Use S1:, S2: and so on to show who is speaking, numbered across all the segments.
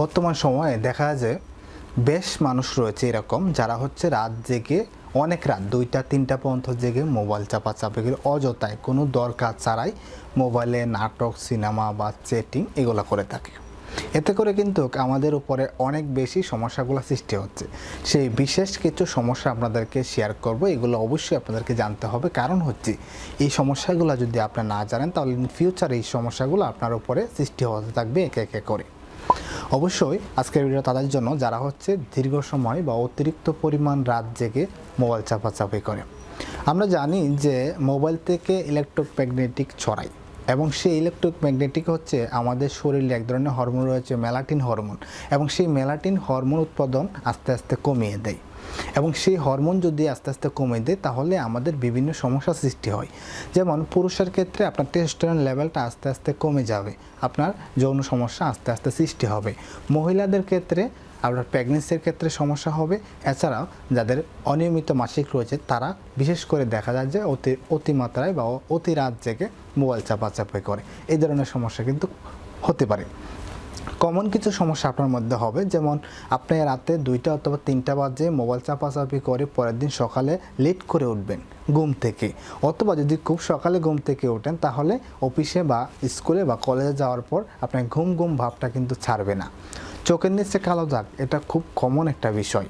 S1: বর্তমান সময়ে দেখা যায় বেশ মানুষ রয়েছে এরকম যারা হচ্ছে রাত জেগে, অনেক রাত, দুইটা, তিনটা পর্যন্ত জেগে মোবাইল চাপাচাপি করে, অযথায় কোনো দরকার ছাড়াই মোবাইলে নাটক, সিনেমা বা চ্যাটিং এগুলো করে থাকে। এতে করে কিন্তু আমাদের উপরে অনেক বেশি সমস্যাগুলো সৃষ্টি হচ্ছে। সেই বিশেষ কিছু সমস্যা আপনাদেরকে শেয়ার করব, এগুলো অবশ্যই আপনাদেরকে জানতে হবে। কারণ হচ্ছে, এই সমস্যাগুলো যদি আপনি না জানেন, তাহলে ইন ফিউচার এই সমস্যাগুলো আপনার উপরে সৃষ্টি হতে থাকবে একে একে করে। অবশ্যই আজকের ভিডিও তাদের জন্য, যারা হচ্ছে দীর্ঘ সময় বা অতিরিক্ত পরিমাণ রাত জেগে মোবাইল চাপাচাপি করে। আমরা জানি যে মোবাইল থেকে ইলেকট্রোম্যাগনেটিক ছড়ায় এবং সেই ইলেকট্রোম্যাগনেটিক হচ্ছে আমাদের শরীরে এক ধরনের হরমোন রয়েছে মেলাটিন হরমোন এবং সেই মেলাটিন হরমোন উৎপাদন আস্তে আস্তে কমিয়ে দেয়। এবং সেই হরমোন যদি আস্তে আস্তে কমে দেয়, তাহলে আমাদের বিভিন্ন সমস্যা সৃষ্টি হয়। যেমন পুরুষের ক্ষেত্রে আপনার টেস্টোস্টেরন লেভেলটা আস্তে আস্তে কমে যাবে, আপনার যৌন সমস্যা আস্তে আস্তে সৃষ্টি হবে। মহিলাদের ক্ষেত্রে আপনার প্রেগনেন্সির ক্ষেত্রে সমস্যা হবে, এছাড়াও যাদের অনিয়মিত মাসিক রয়েছে, তারা বিশেষ করে দেখা যায় যে অতি, অতিমাত্রায় বা অতি রাত জেগে মোবাইল চাপাচাপি করে। এই ধরনের সমস্যা কিন্তু হতে পারে। কমন কিছু সমস্যা আপনার মধ্যে হবে, যেমন আপনি রাতে দুইটা অথবা তিনটা বাজে মোবাইল চাপাচাপি করে পরের দিন সকালে লেট করে উঠবেন ঘুম থেকে। অথবা যদি খুব সকালে ঘুম থেকে ওঠেন, তাহলে অফিসে বা স্কুলে বা কলেজে যাওয়ার পর আপনার ঘুম ঘুম ভাবটা কিন্তু ছাড়বে না। চোখের নিচে কালো দাগ, এটা খুব কমন একটা বিষয়।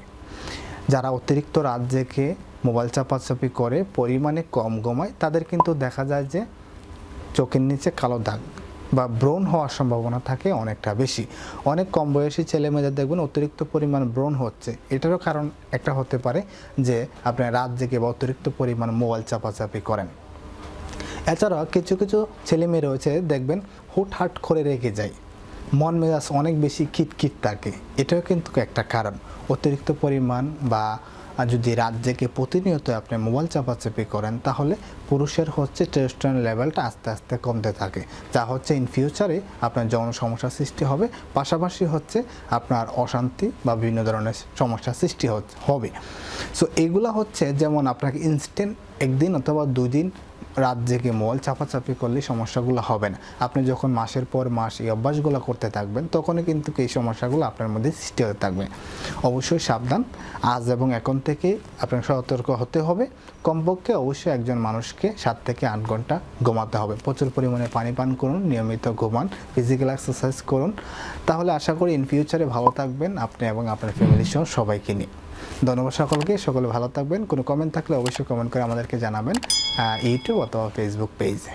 S1: যারা অতিরিক্ত রাত জেগে মোবাইল চাপাচাপি করে, পরিমাণে কম ঘুমায়, তাদের কিন্তু দেখা যায় যে চোখের নিচে কালো দাগ বা ব্রণ হওয়ার সম্ভাবনা থাকে অনেকটা বেশি। অনেক কম বয়সী ছেলে মেয়েদের দেখবেন অতিরিক্ত পরিমাণ ব্রণ হচ্ছে। এটারও কারণ একটা হতে পারে যে আপনি রাত জেগে বা অতিরিক্ত পরিমাণ মোবাইল চাপাচাপি করেন। এছাড়াও কিছু কিছু ছেলে মেয়ে রয়েছে দেখবেন হুটহাট করে রেখে যায়। মন মেজাজ অনেক বেশি কিটকিট থাকে। এটাও কিন্তু একটা কারণ। অতিরিক্ত পরিমাণ বা আর যদি রাত জেগে প্রতিনিয়ত আপনি মোবাইল চাপাচাপি করেন, তাহলে পুরুষের হচ্ছে টেস্টন লেভেলটা আস্তে আস্তে কমতে থাকে। যা হচ্ছে ইন ফিউচারে আপনার যৌন সমস্যার সৃষ্টি হবে, পাশাপাশি হচ্ছে আপনার অশান্তি বা বিভিন্ন ধরনের সমস্যার সৃষ্টি হবে। সো এগুলা হচ্ছে যেমন আপনাকে ইনস্ট্যান্ট একদিন অথবা দুই দিন রাত জেগে মোবাইল চাপাচাপি করলে সমস্যাগুলো হবে না। আপনি যখন মাসের পর মাস এই অভ্যাসগুলো করতে থাকবেন, তখনই কিন্তু এই সমস্যাগুলো আপনার মধ্যে সৃষ্টি হতে থাকবে। অবশ্যই সাবধান। আজ এবং এখন থেকে আপনার সতর্ক হতে হবে। কমপক্ষে অবশ্যই একজন মানুষকে সাত থেকে আট ঘণ্টা ঘুমাতে হবে। প্রচুর পরিমাণে পানি পান করুন, নিয়মিত ঘুমান ফিজিক্যাল এক্সারসাইজ করুন। তাহলে আশা করি ইন ফিউচারে ভালো থাকবেন আপনি এবং আপনার ফ্যামিলি সহ সবাইকে নিয়ে। ধন্যবাদ সকলকে। সকলে ভালো থাকবেন। কোনো কমেন্ট থাকলে অবশ্যই কমেন্ট করে আমাদেরকে জানাবেন ইউটিউব অথবা ফেসবুক পেজে